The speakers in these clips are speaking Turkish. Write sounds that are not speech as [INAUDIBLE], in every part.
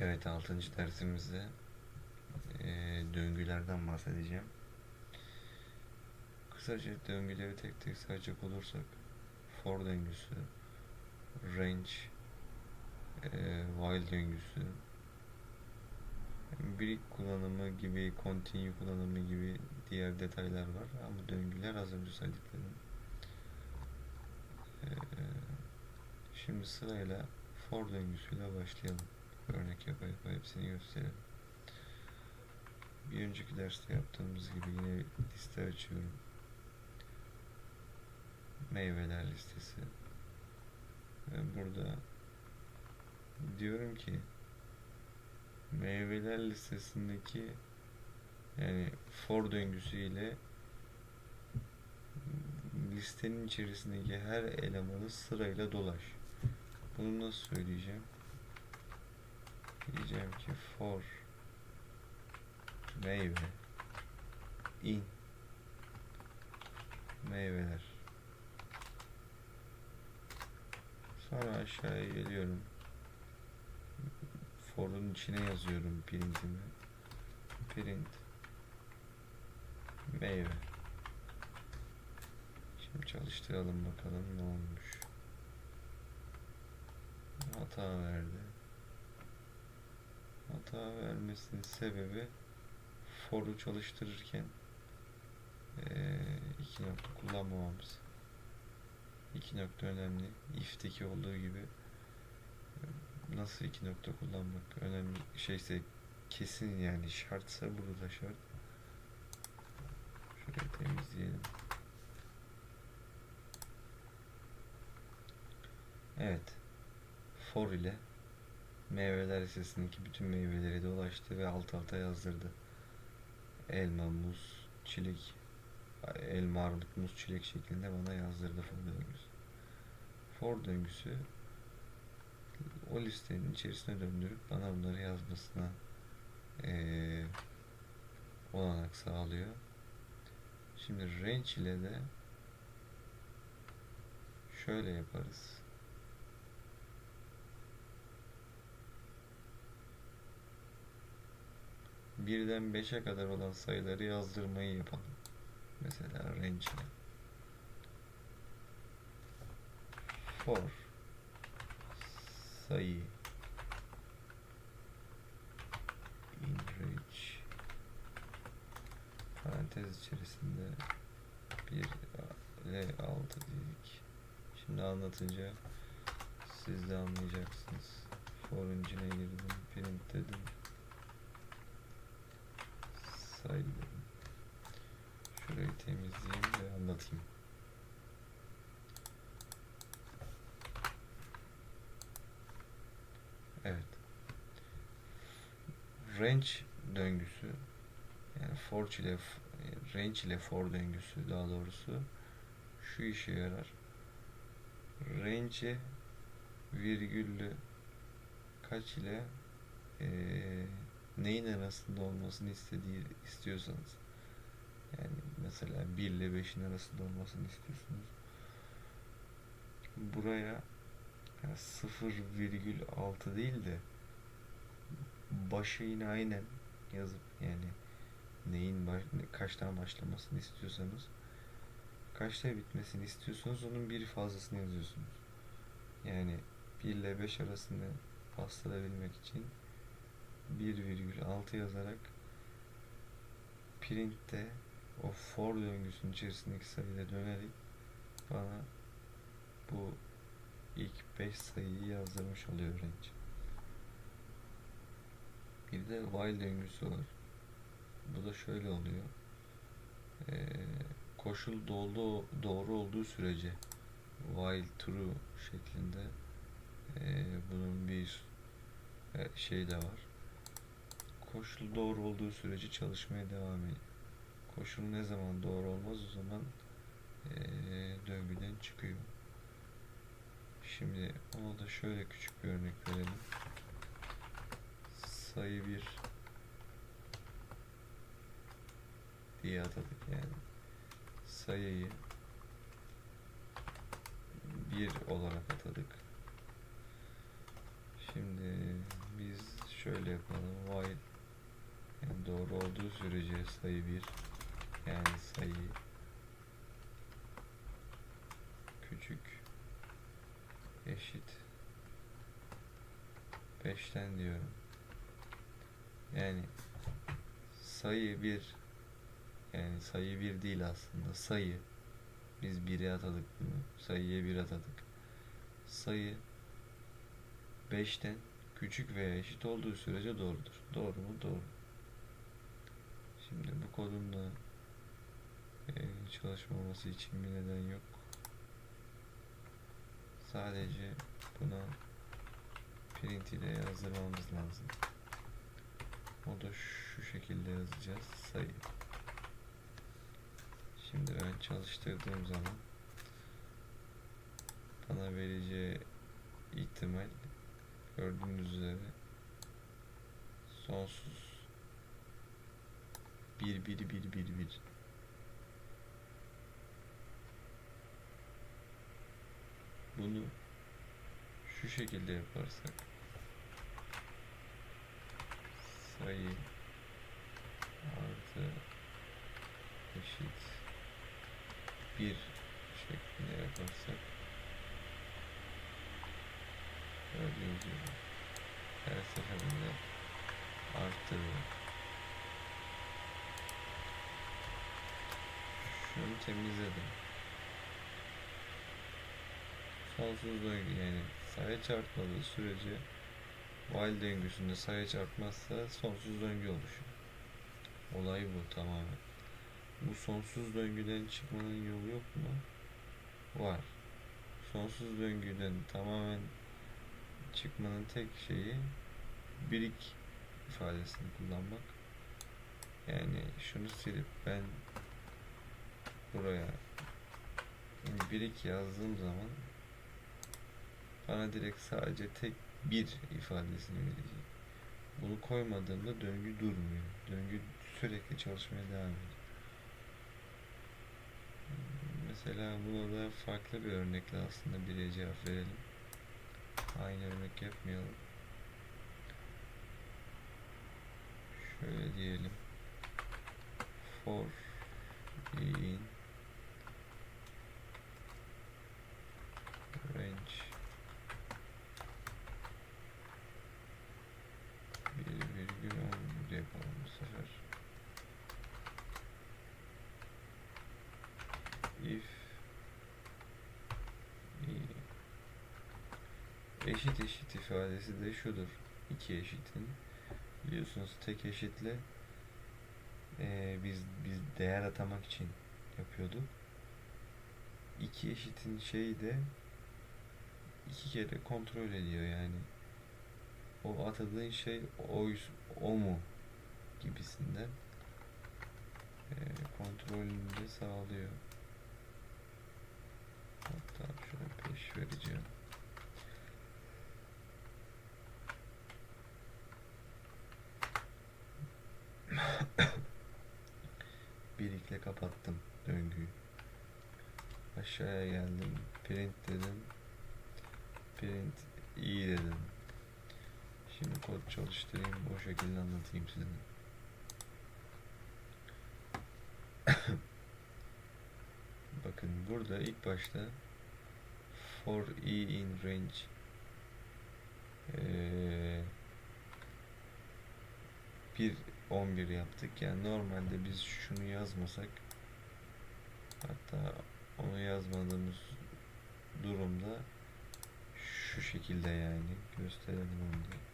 Evet 6. dersimizde eee, döngülerden bahsedeceğim. Kısaca döngüleri tek tek sayacak olursak for döngüsü, range, eee, while döngüsü, break kullanımı gibi, continue kullanımı gibi diğer detaylar var ama döngüler az önce saydıklarım. Eee, şimdi sırayla for döngüsüyle başlayalım. Örnek yapa yapa hepsini gösterelim. Bir önceki derste yaptığımız gibi yine liste açıyorum. Meyveler listesi. Ve burada diyorum ki meyveler listesindeki yani for döngüsü ile listenin içerisindeki her elemanı sırayla dolaş. Bunu nasıl söyleyeceğim? Diyeceğim ki for meyve in meyveler. Sonra aşağıya geliyorum. For'un içine yazıyorum print'imi. Print meyve. Şimdi çalıştıralım bakalım ne olmuş. Hata verdi. Hata vermesinin sebebi for'u çalıştırırken eee, iki nokta kullanmamamız. İki nokta önemli. If'teki olduğu gibi e, nasıl iki nokta kullanmak önemli şeyse kesin yani şartsa burada da şart. Şurayı temizleyelim. Evet. For ile meyveler listesindeki bütün meyveleri dolaştı ve alt alta yazdırdı. Elma, muz, çilek, elma, armut, muz, çilek şeklinde bana yazdırdı for döngüsü. For döngüsü o listenin içerisine döndürüp bana bunları yazmasına eee, olanak sağlıyor. Şimdi range ile de şöyle yaparız. Birden 5'e kadar olan sayıları yazdırmayı yapalım. Mesela range ile. For sayı in range parantez içerisinde 1 ile 6 dedik. Şimdi anlatınca siz de anlayacaksınız. İçine girdim, print dedim sayıyorum. Şurayı temizleyeyim ve anlatayım. Evet. Range döngüsü yani for ile range ile for döngüsü daha doğrusu şu işe yarar. Range'e virgüllü kaç ile eee neyin arasında olmasını istediği istiyorsanız yani mesela 1 ile 5'in arasında olmasını istiyorsunuz. Buraya yani 0,6 değil de başı yine aynen yazıp yani neyin baş, kaçtan başlamasını istiyorsanız kaçta bitmesini istiyorsanız onun bir fazlasını yazıyorsunuz. Yani 1 ile 5 arasını bastırabilmek için 1,6 yazarak print'te o for döngüsünün içerisindeki sayıya dönerek bana bu ilk 5 sayıyı yazdırmış oluyor range. Bir de while döngüsü var. Bu da şöyle oluyor. Ee, koşul doğru, doğru olduğu sürece while true şeklinde ee, bunun bir e, şey de var koşul doğru olduğu sürece çalışmaya devam ediyor. Koşul ne zaman doğru olmaz o zaman eee, döngüden çıkıyor. Şimdi ona da şöyle küçük bir örnek verelim. Sayı 1 diye atadık yani. Sayıyı 1 olarak atadık. Şimdi biz şöyle yapalım. While yani doğru olduğu sürece sayı 1 yani sayı küçük eşit 5'ten diyorum. Yani sayı 1 yani sayı 1 değil aslında sayı biz 1'e atadık bunu sayıya 1 atadık sayı 5'ten küçük veya eşit olduğu sürece doğrudur. Doğru mu? Doğru. Şimdi bu kodun da çalışmaması için bir neden yok. Sadece buna print ile yazdırmamız lazım. O da şu şekilde yazacağız. Sayı. Şimdi ben çalıştırdığım zaman bana vereceği ihtimal gördüğünüz üzere sonsuz 1 1 1 1 1 bunu şu şekilde yaparsak sayı artı eşit 1 şeklinde yaparsak gördüğünüz gibi her seferinde arttırıyor. Şunu temizledim. Sonsuz döngü yani sayı çarpmadığı sürece while döngüsünde sayı çarpmazsa sonsuz döngü oluşuyor. Olay bu tamamen. Bu sonsuz döngüden çıkmanın yolu yok mu? Var. Sonsuz döngüden tamamen çıkmanın tek şeyi birik ifadesini kullanmak. Yani şunu silip ben buraya birik yazdığım zaman bana direkt sadece tek bir ifadesini verecek. Bunu koymadığımda döngü durmuyor. Döngü sürekli çalışmaya devam ediyor. Mesela buna da farklı bir örnekle aslında bir cevap verelim. Aynı örnek yapmayalım. Şöyle diyelim. For in range bir virgül on bir yapalım bu sefer. If i eşit eşit ifadesi de şudur. İki eşitin biliyorsunuz tek eşitle eee, biz biz değer atamak için yapıyorduk. İki eşitin şeyi de iki kere kontrol ediyor yani. O atadığın şey o, o mu gibisinden eee kontrolünü de sağlıyor. Hatta şöyle peş vereceğim. [COUGHS] Birikle kapattım döngüyü. Aşağıya geldim. Print dedim. Print iyi dedim. Şimdi kod çalıştırayım. O şekilde anlatayım size. [COUGHS] Bakın burada ilk başta for e in range eee, bir 11 yaptık. Yani normalde biz şunu yazmasak hatta onu yazmadığımız durumda şu şekilde yani gösterelim onu da.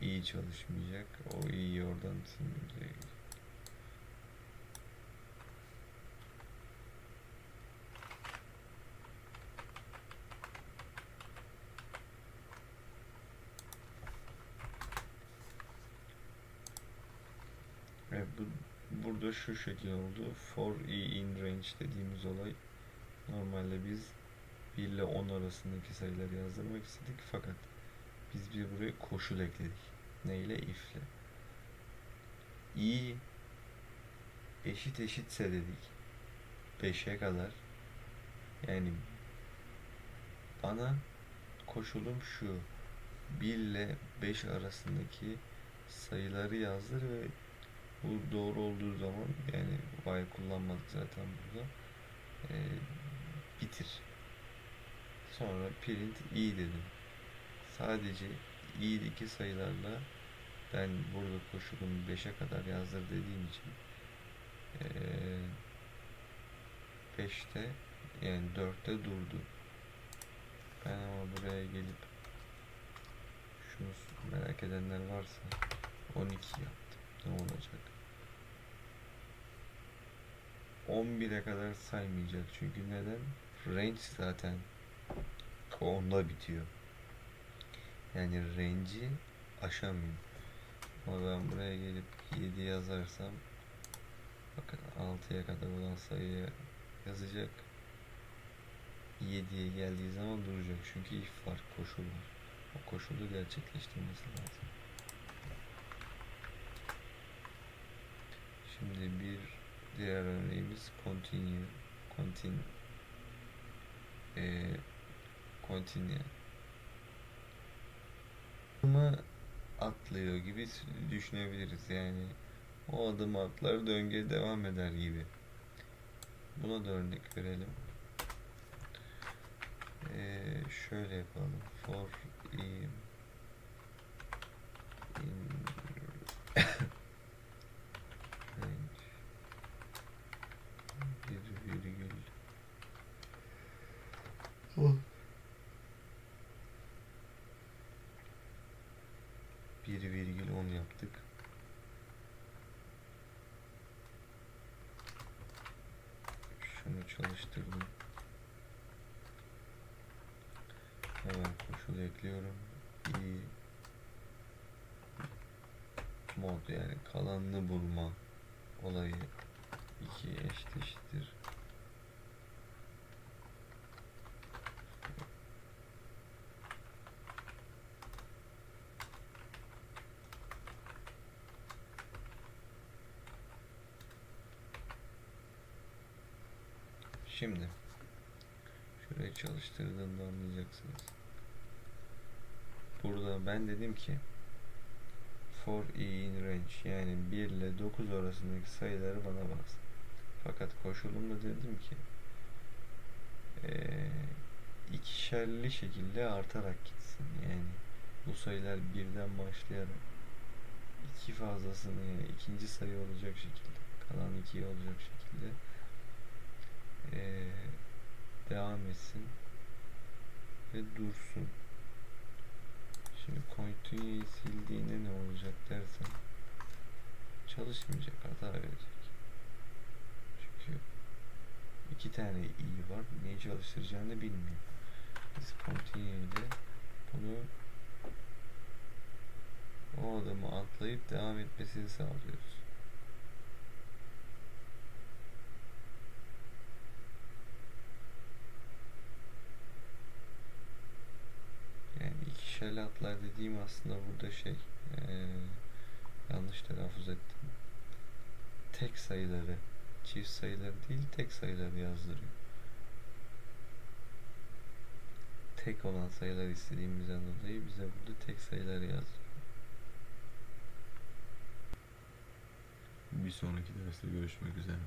iyi çalışmayacak. O iyi oradan silinecek. Evet, bu, burada şu şekil oldu. For e in range dediğimiz olay normalde biz 1 ile 10 arasındaki sayıları yazdırmak istedik fakat biz bir buraya koşul ekledik. Neyle? If'le. i eşit eşitse dedik. 5'e kadar. Yani bana koşulum şu. 1 ile 5 arasındaki sayıları yazdır ve bu doğru olduğu zaman yani while kullanmadık zaten burada. Ee, bitir. Sonra print i dedim. Sadece i'deki sayılarla ben burada koşulum 5'e kadar yazdır dediğim için ee, 5'te yani 4'te durdu. Ben ama buraya gelip şunu merak edenler varsa 12 yaptım. Ne olacak? 11'e kadar saymayacak. Çünkü neden? Range zaten onda bitiyor. Yani range'i aşamıyor. Ama ben buraya gelip 7 yazarsam bakın 6'ya kadar olan sayıya yazacak. 7'ye geldiği zaman duracak. Çünkü if var, koşul var. O koşulu gerçekleştirmesi lazım. Şimdi bir diğer örneğimiz continue. Continue. Ee, continue. Adımı atlıyor gibi düşünebiliriz yani. O adım atlar döngüye devam eder gibi. Buna da örnek verelim. Ee, şöyle yapalım. For in, in 1 virgül 10 yaptık. Şunu çalıştırdım. Hemen koşulu ekliyorum. i mod yani kalanını bulma olayı 2 eşit eşittir Şimdi şurayı çalıştırdığımda anlayacaksınız. Burada ben dedim ki for i in range yani 1 ile 9 arasındaki sayıları bana bas. Fakat koşulumda dedim ki eee ikişerli şekilde artarak gitsin. Yani bu sayılar birden başlayarak iki fazlasını yani ikinci sayı olacak şekilde kalan ikiye olacak şekilde eee, devam etsin ve dursun. Şimdi continue'yi sildiğinde ne olacak dersen çalışmayacak hata verecek. Çünkü iki tane i var. Neyi çalıştıracağını bilmiyor. Biz continue bunu o adımı atlayıp devam etmesini sağlıyoruz. İkişerli atlar dediğim aslında burada şey eee, yanlış telaffuz ettim. Tek sayıları, çift sayıları değil tek sayıları yazdırıyor. Tek olan sayılar istediğimizden dolayı bize burada tek sayıları yazdırıyor. Bir sonraki derste görüşmek üzere.